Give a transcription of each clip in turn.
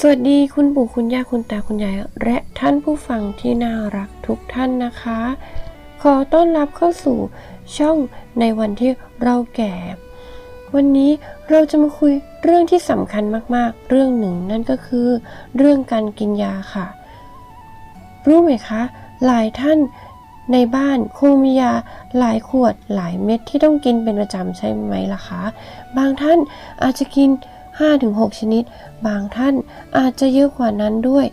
สวัสดีคุณปู่คุณย่าคุณตาคุณยายและท่านผู้ฟังที่น่ารักทุกท่านนะคะ ขอต้อนรับเข้าสู่ช่องในวันที่เราแก่ วันนี้เราจะมาคุยเรื่องที่สำคัญมากๆ เรื่องหนึ่งนั่นก็คือ เรื่องการกินยาค่ะ รู้ไหมคะ หลายท่านในบ้านคงมียาหลายขวดหลายเม็ดที่ต้องกินเป็นประจำใช่ไหมล่ะคะ บางท่านอาจจะกิน 5-6 ชนิด บางท่านอาจจะเยอะกว่านั้นด้วย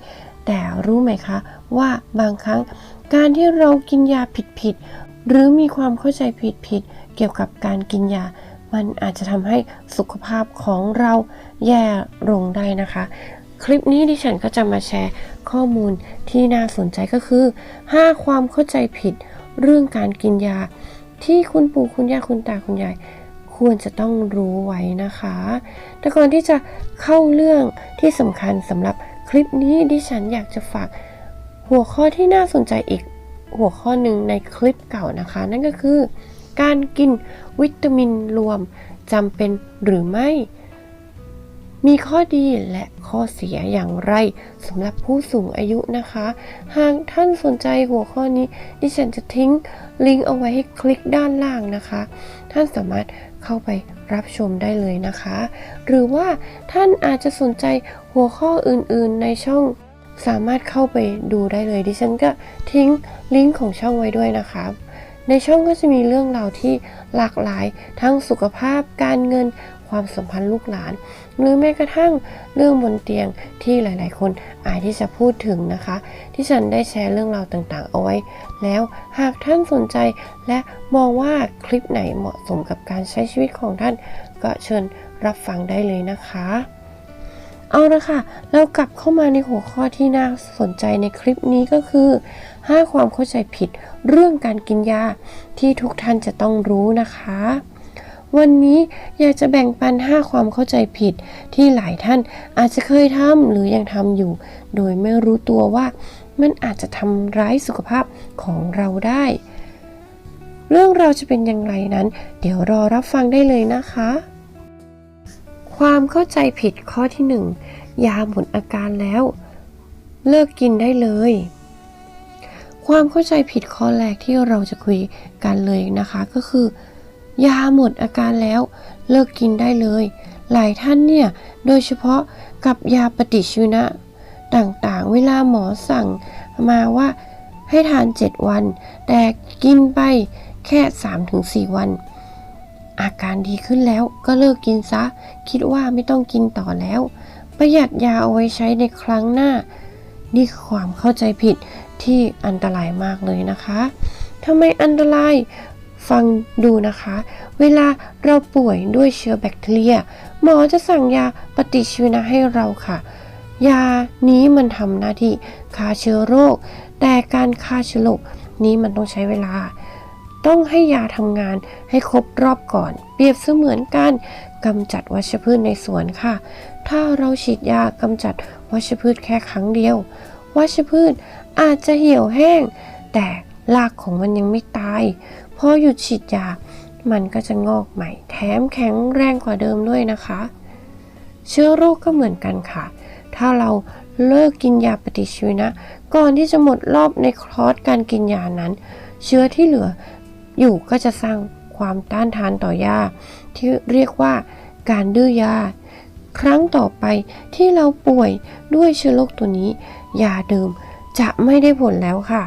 แต่รู้ไหมคะว่าบางครั้งการที่เรากินยาผิดๆหรือมีความเข้าใจผิดๆเกี่ยวกับการกินยา มันอาจจะทำให้สุขภาพของเราแย่ลงได้นะคะ คลิปนี้ดิฉันก็จะมาแชร์ข้อมูลที่น่าสนใจก็คือ 5 ความเข้าใจผิดเรื่องการกินยาที่คุณปู่คุณย่าคุณตาคุณยาย ควรจะต้องรู้ไว้นะคะ แต่ก่อนที่จะเข้าเรื่องที่สำคัญสำหรับคลิปนี้ดิฉันอยากจะฝากหัวข้อที่น่าสนใจอีกหัวข้อหนึ่งในคลิปเก่านะคะ นั่นก็คือ การกินวิตามินรวมจำเป็นหรือไม่ มีข้อดีและข้อเสียอย่างไรสำหรับผู้สูงอายุนะคะ หากท่านสนใจหัวข้อนี้ ดิฉันจะทิ้งลิงก์เอาไว้ให้คลิกด้านล่างนะคะ ท่านสามารถ เข้าไปรับชมได้เลยนะคะ หรือว่าท่านอาจจะสนใจหัวข้ออื่นๆในช่องสามารถเข้าไปดูได้เลย ดิฉันก็ทิ้งลิงก์ของช่องไว้ด้วยนะคะในช่องก็จะมีเรื่องราวที่หลากหลายทั้งสุขภาพการเงิน ความสัมพันธ์ลูกหลาน หรือแม้กระทั่งเรื่องบนเตียงที่หลาย ๆ คนอาจที่จะพูดถึงนะคะ ที่ฉันได้แชร์เรื่องราวต่าง ๆ เอาไว้ แล้วหากท่านสนใจและมองว่าคลิปไหนเหมาะสมกับการใช้ชีวิตของท่าน ก็เชิญรับฟังได้เลยนะคะเอาละค่ะ เรากลับเข้ามาในหัวข้อที่น่าสนใจในคลิปนี้ก็คือ 5 ความเข้าใจผิดเรื่องการกินยาที่ทุกท่านจะต้องรู้นะคะ วันนี้อยากจะแบ่งปัน 5 ความเข้าใจผิด ที่หลายท่านอาจจะเคยทำหรือยังทำอยู่ โดยไม่รู้ตัวว่ามันอาจจะทำร้ายสุขภาพของเราได้ เรื่องเราจะเป็นอย่างไรนั้น เดี๋ยวรอรับฟังได้เลยนะคะ ความเข้าใจผิดข้อที่ 1 ยาหมดอาการแล้ว เลิกกินได้เลยความเข้าใจผิดข้อแรกที่เราจะคุยกันเลยนะคะ ก็คือ ยาหมดอาการแล้ว เลิกกินได้เลย หลายท่านเนี่ย โดยเฉพาะกับยาปฏิชีวนะ ต่างๆ เวลาหมอสั่งมาว่าให้ทาน 7 วัน แต่กินไปแค่ 3-4 วัน อาการดีขึ้นแล้วก็เลิกกินซะ คิดว่าไม่ต้องกินต่อแล้ว ประหยัดยาเอาไว้ใช้ในครั้งหน้า นี่คือความเข้าใจผิดที่อันตรายมากเลยนะคะทำไมอันตราย ฟังดูนะคะ เวลาเราป่วยด้วยเชื้อแบคทีเรีย หมอจะสั่งยาปฏิชีวนะให้เราค่ะ ยานี้มันทำหน้าที่ฆ่าเชื้อโรค แต่การฆ่าเชื้อโรคนี้มันต้องใช้เวลา ต้องให้ยาทำงานให้ครบรอบก่อน เปรียบเสมือนการกำจัดวัชพืชในสวนค่ะ ถ้าเราฉีดยากำจัดวัชพืชแค่ครั้งเดียว วัชพืชอาจจะเหี่ยวแห้ง แต่รากของมันยังไม่ตาย อหยุดฉีดยา มันก็จะงอกใหม่ แถมแข็งแรงกว่าเดิมด้วยนะคะ เชื้อโรคก็เหมือนกันค่ะ ถ้าเราเลิกกินยาปฏิชีวนะ ก่อนที่จะหมดรอบในคลอสการกินยานั้น เชื้อที่เหลืออยู่ก็จะสร้างความต้านทานต่อยา ที่เรียกว่าการดื้อยา ครั้งต่อไปที่เราป่วยด้วยเชื้อโรคตัวนี้ ยาเดิมจะไม่ได้ผลแล้วค่ะ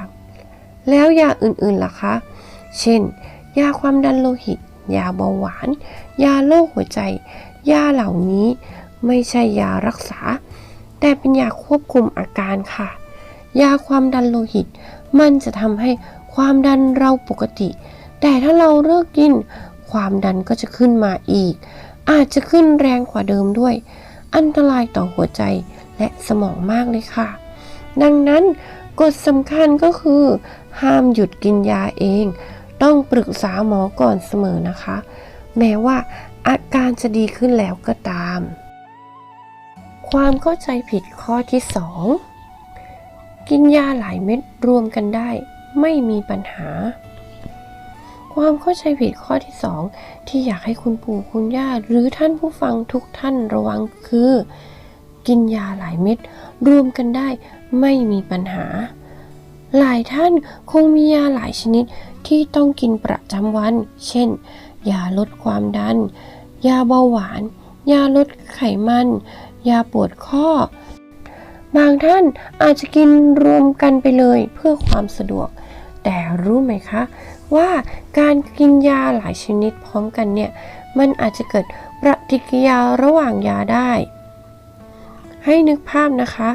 แล้วยาอื่นๆล่ะคะ เช่น ยาความดันโลหิต ยาเบาหวาน ยาโรคหัวใจ ยาเหล่านี้ไม่ใช่ยารักษา แต่เป็นยาควบคุมอาการค่ะ ยาความดันโลหิต มันจะทำให้ความดันเราปกติ แต่ถ้าเราเลิกกิน ความดันก็จะขึ้นมาอีก อาจจะขึ้นแรงกว่าเดิมด้วย อันตรายต่อหัวใจและสมองมากเลยค่ะ ดังนั้นกฎสำคัญก็คือ ห้ามหยุดกินยาเอง ต้องปรึกษาหมอก่อนเสมอนะคะ แม้ว่าอาการจะดีขึ้นแล้วก็ตาม ความเข้าใจผิดข้อที่ 2 กินยาหลายเม็ดรวมกันได้ ไม่มีปัญหา ความเข้าใจผิดข้อที่ 2 ที่อยากให้คุณปู่คุณย่าหรือท่านผู้ฟังทุกท่านระวังคือ กินยาหลายเม็ดรวมกันได้ไม่มีปัญหา หลายท่านคงมียาหลายชนิดที่ต้องกินประจำวัน เช่น ยาลดความดัน ยาเบาหวาน ยาลดไขมัน ยาปวดข้อ บางท่านอาจจะกินรวมกันไปเลยเพื่อความสะดวก แต่รู้ไหมคะ ว่าการกินยาหลายชนิดพร้อมกันเนี่ย มันอาจจะเกิดปฏิกิริยาระหว่างยาได้ ให้นึกภาพนะคะ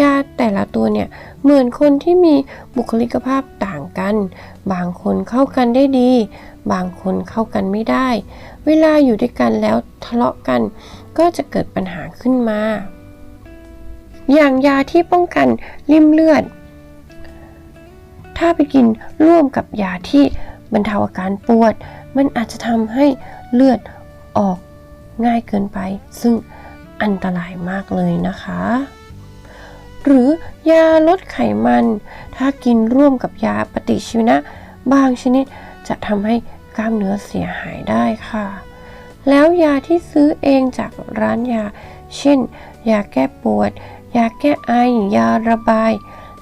ยาแต่ละตัวเนี่ยเหมือนคนที่มีบุคลิกภาพต่างกัน บางคนเข้ากันได้ดี บางคนเข้ากันไม่ได้ เวลาอยู่ด้วยกันแล้วทะเลาะกัน ก็จะเกิดปัญหาขึ้นมา อย่างยาที่ป้องกันริ่มเลือด ถ้าไปกินร่วมกับยาที่บรรเทาอาการปวด มันอาจจะทำให้เลือดออกง่ายเกินไป ซึ่งอันตรายมากเลยนะคะ หรือยาลดไขมัน ถ้ากินร่วมกับยาปฏิชีวนะ บางชนิดจะทำให้กล้ามเนื้อเสียหายได้ค่ะ แล้วยาที่ซื้อเองจากร้านยา เช่น ยาแก้ปวด ยาแก้ไอ ยาระบาย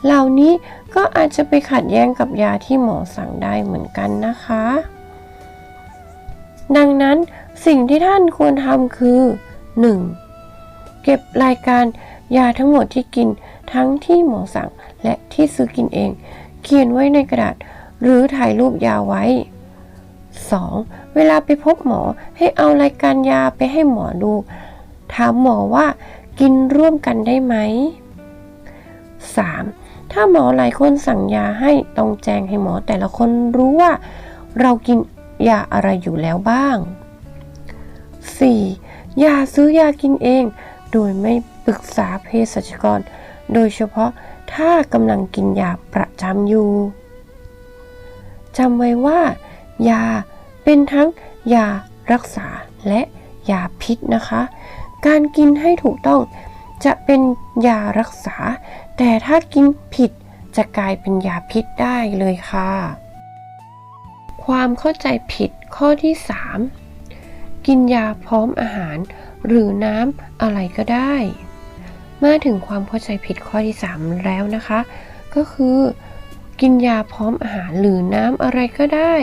เหล่านี้ก็อาจจะไปขัดแย้งกับยาที่หมอสั่งได้เหมือนกันนะคะ ดังนั้นสิ่งที่ท่านควรทำคือ 1. เก็บรายการยาทั้งหมดที่กิน ทั้งที่หมอสั่งและที่ซื้อกินเอง เขียนไว้ในกระดาษ หรือถ่ายรูปยาไว้ 2. เวลาไปพบหมอให้เอารายการยาไปให้หมอดู ถามหมอว่ากินร่วมกันได้ไหม 3. ถ้าหมอหลายคนสั่งยาให้ต้องแจ้งให้หมอแต่ละคนรู้ว่า เรากินยาอะไรอยู่แล้วบ้าง 4. อย่าซื้อยากินเอง โดยไม่ปรึกษาเภสัชกร โดยเฉพาะถ้ากำลังกินยาประจำอยู่จำไว้ว่า ยาเป็นทั้งยารักษาและยาพิษนะคะ การกินให้ถูกต้องจะเป็นยารักษา แต่ถ้ากินผิดจะกลายเป็นยาพิษได้เลยค่ะ ความเข้าใจผิดข้อที่ 3 กินยาพร้อมอาหาร หรือน้ำอะไรก็ได้ มาถึงความเข้าใจผิดข้อที่ 3 แล้วนะคะ ก็คือ กินยาพร้อมอาหารหรือน้ำอะไรก็ได้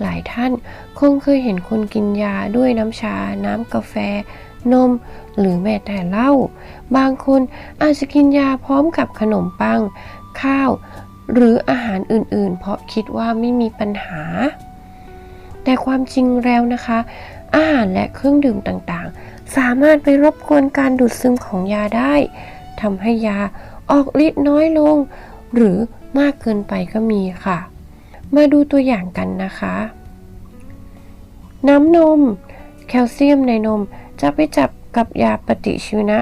หลายท่านคงเคยเห็นคนกินยาด้วยน้ำชา น้ำกาแฟ นม หรือแม้แต่เหล้าบางคนอาจจะกินยาพร้อมกับขนมปัง ข้าว หรืออาหารอื่นๆ เพราะคิดว่าไม่มีปัญหา แต่ความจริงแล้วนะคะ อาหารและเครื่องดื่มต่างๆ สามารถไปรบกวนการดูดซึมของยาได้ทำให้ยาออกฤทธิ์น้อยลง หรือมากเกินไปก็มีค่ะ มาดูตัวอย่างกันนะคะ น้ำนม แคลเซียมในนมจะไปจับกับยาปฏิชีวนะ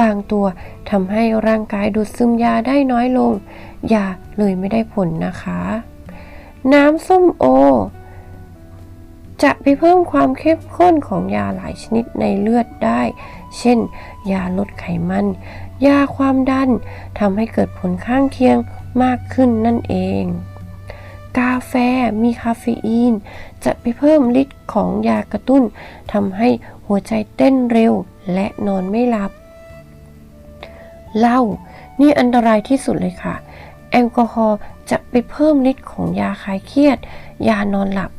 บางตัวทำให้ร่างกายดูดซึมยาได้น้อยลง ยาเลยไม่ได้ผลนะคะ น้ำส้มโอ จะไปเพิ่มความเข้มข้นของยาหลายชนิดในเลือดได้ เช่น ยาลดไขมัน ยาความดันทำให้เกิดผลข้างเคียงมากขึ้นนั่นเอง กาแฟมีคาเฟอีน จะไปเพิ่มฤทธิ์ของยากระตุ้นทำให้หัวใจเต้นเร็วและนอนไม่หลับ เหล้านี่อันตรายที่สุดเลยค่ะ แอลกอฮอล์จะไปเพิ่มฤทธิ์ของยาคลายเครียด ยานอนหลับ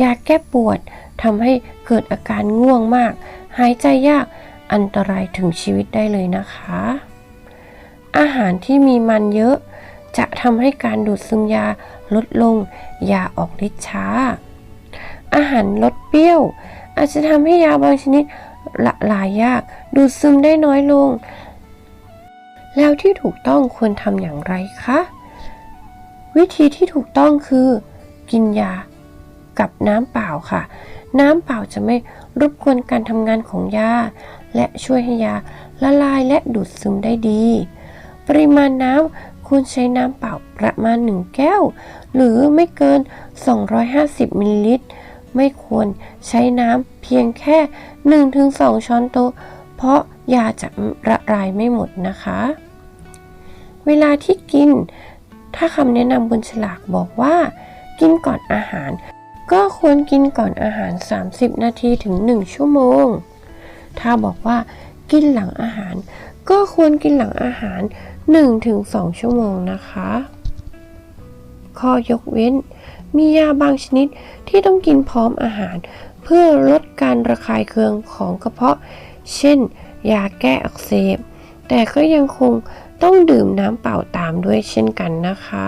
ยาแก้ปวดทำให้เกิดอาการง่วงมาก หายใจยากอันตรายถึงชีวิตได้เลยนะคะ อาหารที่มีมันเยอะ จะทำให้การดูดซึมยาลดลง ยาออกฤทธิ์ช้า อาหารลดเปรี้ยว อาจจะทำให้ยาบางชนิดละลายยาก ดูดซึมได้น้อยลง แล้วที่ถูกต้องควรทำอย่างไรคะ วิธีที่ถูกต้องคือ กินยา กับน้ำเปล่าค่ะ น้ำเปล่าจะไม่รบกวนการทำงานของยาและช่วยให้ยาละลายและดูดซึมได้ดี ปริมาณน้ำควรใช้น้ำเปล่าประมาณ 1 แก้ว หรือไม่เกิน 250มิลลิลิตร ไม่ควรใช้น้ำเพียงแค่ 1-2 ช้อนโต๊ะ เพราะยาจะละลายไม่หมดนะคะ เวลาที่กิน ถ้าคำแนะนำบนฉลากบอกว่า กินก่อนอาหาร ก็ควรกินก่อนอาหาร 30 นาทีถึง 1 ชั่วโมง ถ้าบอกว่ากินหลังอาหาร ก็ควรกินหลังอาหาร 1-2 ชั่วโมงนะคะ ข้อยกเว้น มียาบางชนิดที่ต้องกินพร้อมอาหาร เพื่อลดการระคายเคืองของกระเพาะ เช่น ยาแก้อักเสบ แต่ก็ยังคงต้องดื่มน้ำเปล่าตามด้วยเช่นกันนะคะ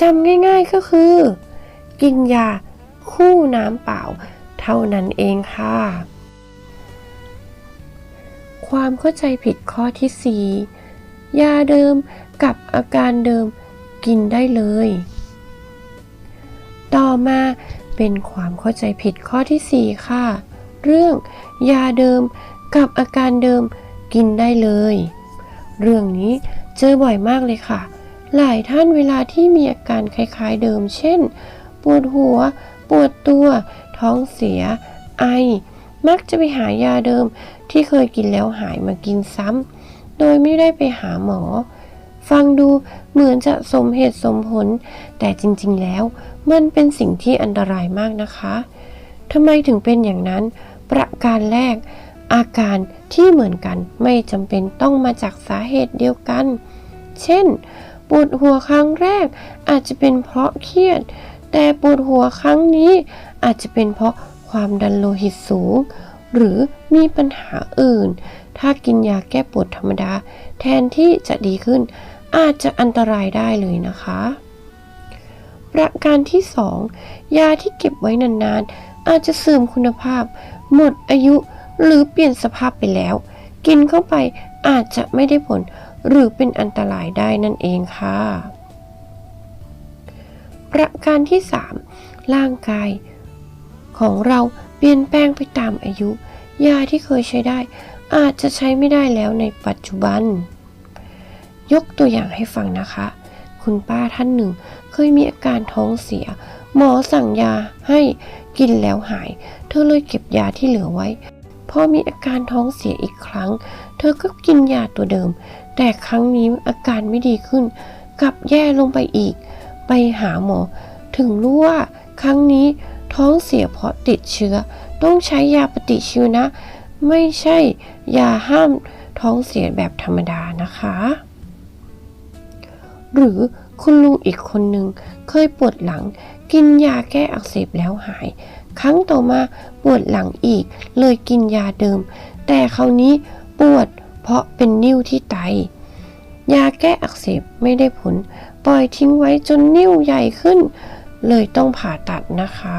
จำง่ายๆก็คือ กินยาคู่น้ำเปล่า เท่านั้นเองค่ะ ความเข้าใจผิดข้อที่ 4 ยาเดิมกับอาการเดิมกินได้เลย ต่อมาเป็นความเข้าใจผิดข้อที่ 4 ค่ะ เรื่องยาเดิมกับอาการเดิมกินได้เลย เรื่องนี้เจอบ่อยมากเลยค่ะ หลายท่านเวลาที่มีอาการคล้ายๆเดิม เช่น ปวดหัว ปวดตัว ท้องเสีย ไอ มักจะไปหายาเดิมที่เคยกินแล้วหายมากินซ้ำโดยไม่ได้ไปหาหมอ ฟังดูเหมือนจะสมเหตุสมผล แต่จริงๆแล้วมันเป็นสิ่งที่อันตรายมากนะคะทำไมถึงเป็นอย่างนั้น ประการแรก อาการที่เหมือนกันไม่จำเป็นต้องมาจากสาเหตุเดียวกัน เช่น ปวดหัวครั้งแรกอาจจะเป็นเพราะเครียด แต่ปวดหัวครั้งนี้อาจจะเป็นเพราะความดันโลหิตสูง หรือมีปัญหาอื่น ถ้ากินยาแก้ปวดธรรมดา แทนที่จะดีขึ้น อาจจะอันตรายได้เลยนะคะ ประการที่ 2 ยาที่เก็บไว้นานๆ อาจจะเสื่อมคุณภาพ หมดอายุหรือเปลี่ยนสภาพไปแล้ว กินเข้าไปอาจจะไม่ได้ผลหรือเป็นอันตรายได้นั่นเองค่ะ ประการที่ 3 ร่างกาย ของเราเปลี่ยนแปลงไปตามอายุ ยาที่เคยใช้ได้ อาจจะใช้ไม่ได้แล้วในปัจจุบัน ยกตัวอย่างให้ฟังนะคะ คุณป้าท่านหนึ่งเคยมีอาการท้องเสีย หมอสั่งยาให้กินแล้วหาย เธอเลยเก็บยาที่เหลือไว้พอมีอาการท้องเสียอีกครั้ง เธอก็กินยาตัวเดิม แต่ครั้งนี้อาการไม่ดีขึ้น กลับแย่ลงไปอีก ไปหาหมอ ถึงรู้ว่าครั้งนี้ท้องเสียเพราะติดเชื้อ ต้องใช้ยาปฏิชีวนะ ไม่ใช่ยาห้ามท้องเสียแบบธรรมดานะคะ หรือคุณลุงอีกคนหนึ่งเคยปวดหลัง กินยาแก้อักเสบแล้วหาย ครั้งต่อมาปวดหลังอีก เลยกินยาเดิม แต่คราวนี้ปวดเพราะเป็นนิ่วที่ไต ยาแก้อักเสบไม่ได้ผล ปล่อยทิ้งไว้จนนิ่วใหญ่ขึ้น เลยต้องผ่าตัดนะคะ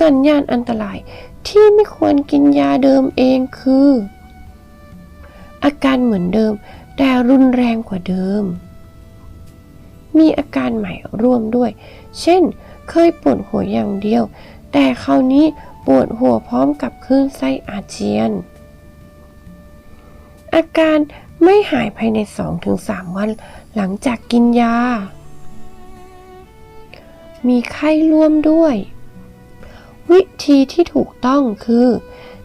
สัญญาณอันตรายที่ไม่ควรกินยาเดิมเองคือ อาการเหมือนเดิม แต่รุนแรงกว่าเดิม มีอาการใหม่ร่วมด้วย เช่น เคยปวดหัวอย่างเดียว แต่คราวนี้ปวดหัวพร้อมกับคลื่นไส้อาเจียน อาการ ไม่หายภายใน 2-3 วันหลังจากกินยา มีไข้ร่วมด้วย วิธีที่ถูกต้องคือ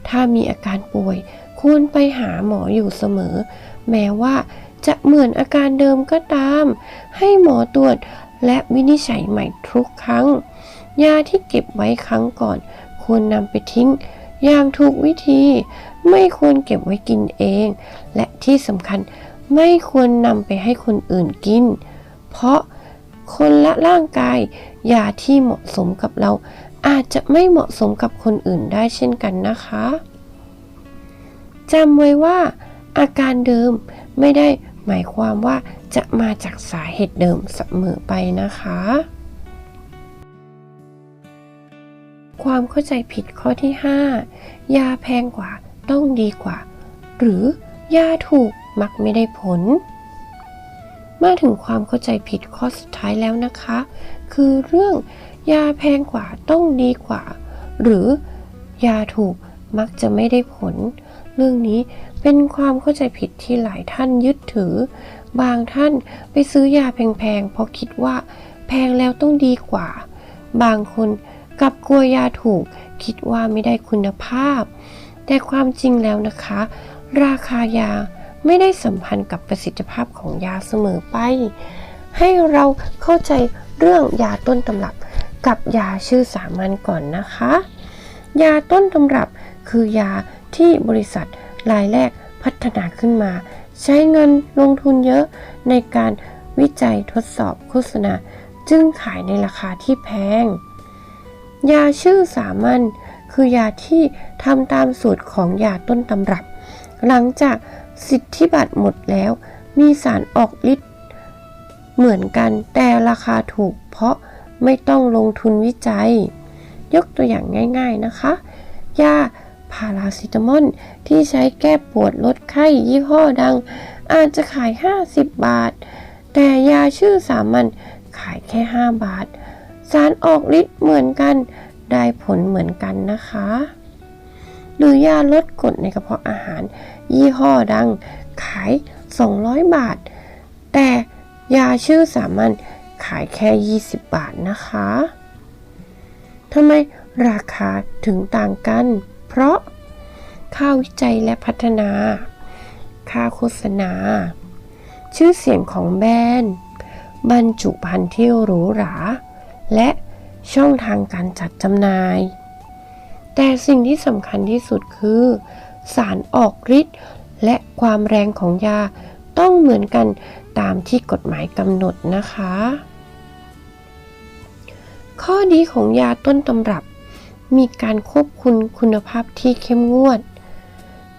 ถ้ามีอาการป่วย ควรไปหาหมออยู่เสมอ แม้ว่าจะเหมือนอาการเดิมก็ตาม ให้หมอตรวจและวินิจฉัยใหม่ทุกครั้ง ยาที่เก็บไว้ครั้งก่อน ควรนำไปทิ้งอย่างถูกวิธี ไม่ควรเก็บไว้กินเอง และที่สำคัญไม่ควรนำไปให้คนอื่นกิน เพราะคนละร่างกายยาที่เหมาะสมกับเรา อาจจะไม่เหมาะสมกับคนอื่นได้เช่นกันนะคะจำไว้ว่า อาการเดิมไม่ได้หมายความว่าจะมาจากสาเหตุเดิมเสมอไปนะคะ ความเข้าใจผิดข้อที่ 5 ยาแพงกว่า ต้องดีกว่า หรือยาถูกมักไม่ได้ผล มาถึงความเข้าใจผิดข้อสุดท้ายแล้วนะคะ คือเรื่องยาแพงกว่าต้องดีกว่า หรือยาถูกมักจะไม่ได้ผล เรื่องนี้เป็นความเข้าใจผิดที่หลายท่านยึดถือ บางท่านไปซื้อยาแพงๆเพราะคิดว่า แพงแล้วต้องดีกว่า บางคนกลับกลัวยาถูกคิดว่าไม่ได้คุณภาพ แต่ความจริงแล้วนะคะ ราคายาไม่ได้สัมพันธ์กับประสิทธิภาพของยาเสมอไป ให้เราเข้าใจเรื่องยาต้นตำรับกับยาชื่อสามัญก่อนนะคะ ยาต้นตำรับคือยาที่บริษัทรายแรกพัฒนาขึ้นมา ใช้เงินลงทุนเยอะในการวิจัยทดสอบโฆษณา จึงขายในราคาที่แพง ยาชื่อสามัญ คือยาที่ทำตามสูตรของยาต้นตำรับ หลังจากสิทธิบัตรหมดแล้ว มีสารออกฤทธิ์เหมือนกันแต่ราคาถูก เพราะไม่ต้องลงทุนวิจัย ยกตัวอย่างง่าย ๆนะคะ ยาพาราซิตามอลที่ใช้แก้ปวดลดไข้ยี่ห้อดัง อาจจะขาย 50 บาท แต่ยาชื่อสามัญขายแค่ 5 บาท สารออกฤทธิ์เหมือนกัน ได้ผลเหมือนกันนะคะ หรือยาลดกรดในกระเพาะอาหาร ยี่ห้อดังขาย 200 บาท แต่ยาชื่อสามัญขายแค่ 20 บาทนะคะทำไมราคาถึงต่างกัน เพราะค่าวิจัยและพัฒนา ค่าโฆษณา ชื่อเสียงของแบรนด์ บรรจุภัณฑ์ที่หรูหรา และ ช่องทางการจัดจำหน่าย แต่สิ่งที่สำคัญที่สุดคือ สารออกฤทธิ์และความแรงของยาต้องเหมือนกันตามที่กฎหมายกำหนดนะคะ ข้อดีของยาต้นตำรับ มีการควบคุมคุณภาพที่เข้มงวด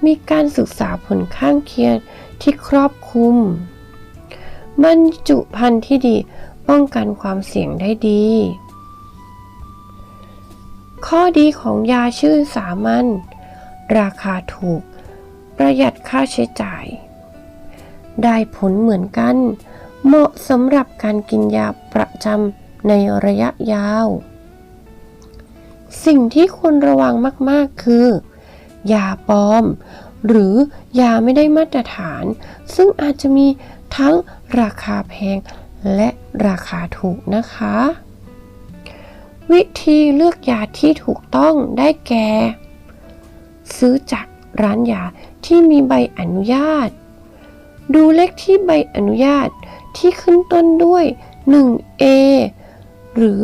มีการศึกษาผลข้างเคียงที่ครอบคลุม บรรจุภัณฑ์ที่ดีป้องกันความเสี่ยงได้ดี ข้อดีของยาชื่อสามัญราคาถูก ประหยัดค่าใช้จ่าย ได้ผลเหมือนกัน เหมาะสำหรับการกินยาประจำในระยะยาว สิ่งที่ควรระวังมาก ๆ คือ ยาปลอม หรือยาไม่ได้มาตรฐาน ซึ่งอาจจะมีทั้งราคาแพงและราคาถูกนะคะ วิธีเลือกยาที่ถูกต้องได้แก่ ซื้อจากร้านยาที่มีใบอนุญาต ดูเลขที่ใบอนุญาตที่ขึ้นต้นด้วย 1A หรือ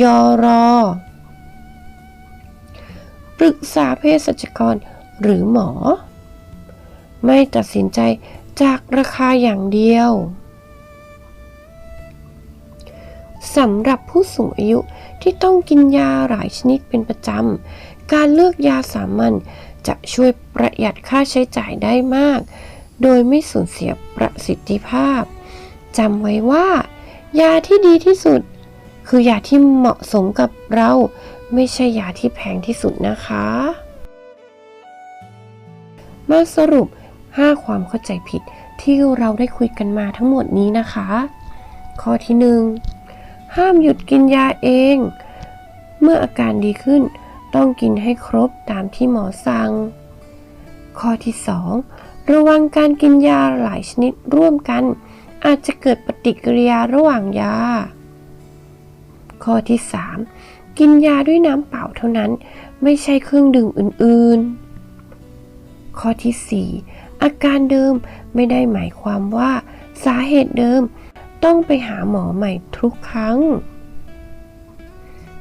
ยอรอ ปรึกษาเภสัชกรหรือหมอ ไม่ตัดสินใจจากราคาอย่างเดียว สำหรับผู้สูงอายุที่ต้องกินยาหลายชนิดเป็นประจำ การเลือกยาสามัญจะช่วยประหยัดค่าใช้จ่ายได้มาก โดยไม่สูญเสียประสิทธิภาพจำไว้ว่า ยาที่ดีที่สุด คือยาที่เหมาะสมกับเรา ไม่ใช่ยาที่แพงที่สุดนะคะ มาสรุป 5 ความเข้าใจผิดที่เราได้คุยกันมาทั้งหมดนี้นะคะ ข้อที่ 1 ห้ามหยุดกินยาเอง เมื่ออาการดีขึ้นต้องกินให้ครบตามที่หมอสั่ง ข้อที่ 2 ระวังการกินยาหลายชนิดร่วมกัน อาจจะเกิดปฏิกิริยาระหว่างยา ข้อที่ 3 กินยาด้วยน้ำเปล่าเท่านั้น ไม่ใช่เครื่องดื่มอื่น ๆ ข้อที่ 4 อาการเดิมไม่ได้หมายความว่า สาเหตุเดิม ต้องไปหาหมอใหม่ทุกครั้ง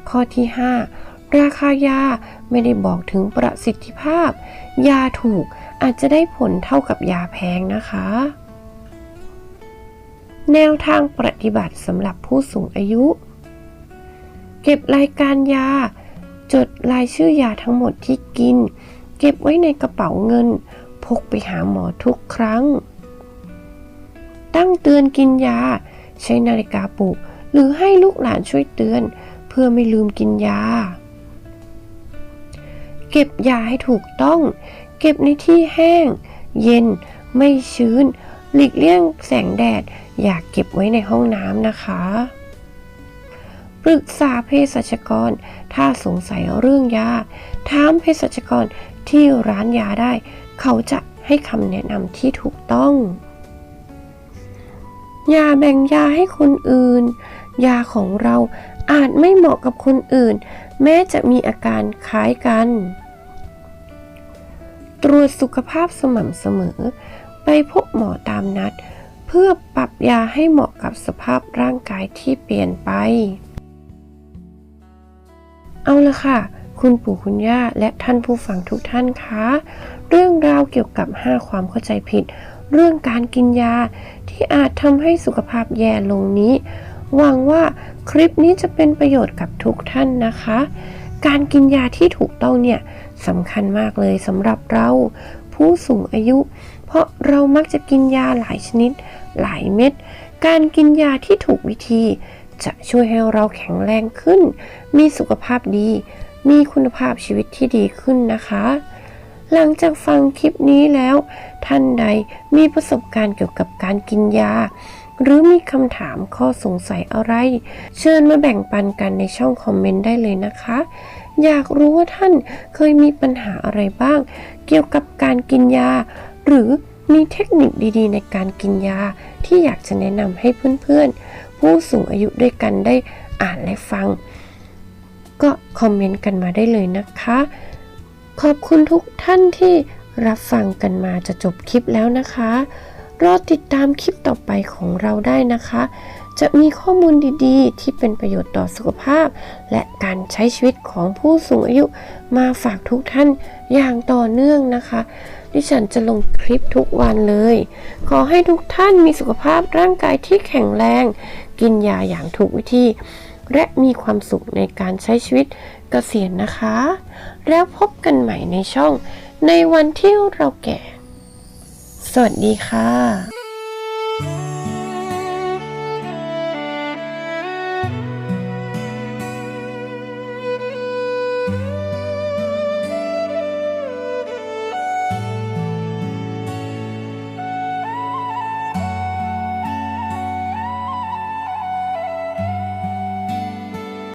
ข้อที่ 5 ราคายาไม่ได้บอกถึงประสิทธิภาพ ยาถูกอาจจะได้ผลเท่ากับยาแพงนะคะ แนวทางปฏิบัติสำหรับผู้สูงอายุ เก็บรายการยา จดรายชื่อยาทั้งหมดที่กิน เก็บไว้ในกระเป๋าเงิน พกไปหาหมอทุกครั้ง ตั้งเตือนกินยา ใช้นาฬิกาปลุก หรือให้ลูกหลานช่วยเตือน เพื่อไม่ลืมกินยา เก็บยาให้ถูกต้อง เก็บในที่แห้ง เย็น ไม่ชื้น หลีกเลี่ยงแสงแดด อย่าเก็บไว้ในห้องน้ำนะคะ ปรึกษาเภสัชกร ถ้าสงสัยเรื่องยา ถามเภสัชกรที่ร้านยาได้ เขาจะให้คำแนะนำที่ถูกต้อง อย่าแบ่งยาให้คนอื่น ยาของเราอาจไม่เหมาะกับคนอื่น แม้จะมีอาการคล้ายกัน ตรวจสุขภาพสม่ำเสมอ ไปพบหมอตามนัด เพื่อปรับยาให้เหมาะกับสภาพร่างกายที่เปลี่ยนไป เอาละค่ะ คุณปู่คุณย่าและท่านผู้ฟังทุกท่านคะ เรื่องราวเกี่ยวกับ 5 ความเข้าใจผิด เรื่องการกินยาที่อาจทำให้สุขภาพแย่ลงนี้ หวังว่าคลิปนี้จะเป็นประโยชน์กับทุกท่านนะคะ การกินยาที่ถูกต้องเนี่ยสำคัญมากเลยสำหรับเราผู้สูงอายุ เพราะเรามักจะกินยาหลายชนิด หลายเม็ด การกินยาที่ถูกวิธี จะช่วยให้เราแข็งแรงขึ้น มีสุขภาพดี มีคุณภาพชีวิตที่ดีขึ้นนะคะ หลังจากฟังคลิปนี้แล้ว ท่านใดมีประสบการณ์เกี่ยวกับการกินยา หรือมีคำถามข้อสงสัยอะไร เชิญมาแบ่งปันกันในช่องคอมเมนต์ได้เลยนะคะ อยากรู้ว่าท่านเคยมีปัญหาอะไรบ้าง เกี่ยวกับการกินยา หรือมีเทคนิคดีๆ ในการกินยา ที่อยากจะแนะนำให้เพื่อนๆ ผู้สูงอายุด้วยกันได้อ่านและฟัง ก็คอมเมนต์กันมาได้เลยนะคะ ขอบคุณทุกท่านที่รับฟังกันมาจะจบคลิปแล้วนะคะ รอติดตามคลิปต่อไปของเราได้นะคะ จะมีข้อมูลดีๆ ที่เป็นประโยชน์ต่อสุขภาพ และการใช้ชีวิตของผู้สูงอายุมาฝากทุกท่านอย่างต่อเนื่องนะคะ ดิฉันจะลงคลิปทุกวันเลย ขอให้ทุกท่านมีสุขภาพร่างกายที่แข็งแรง กินยาอย่างถูกวิธี และมีความสุขในการใช้ชีวิต กษียณนะคะ แล้วพบกันใหม่ในช่องในวันที่เราแก่ สวัสดีค่ะ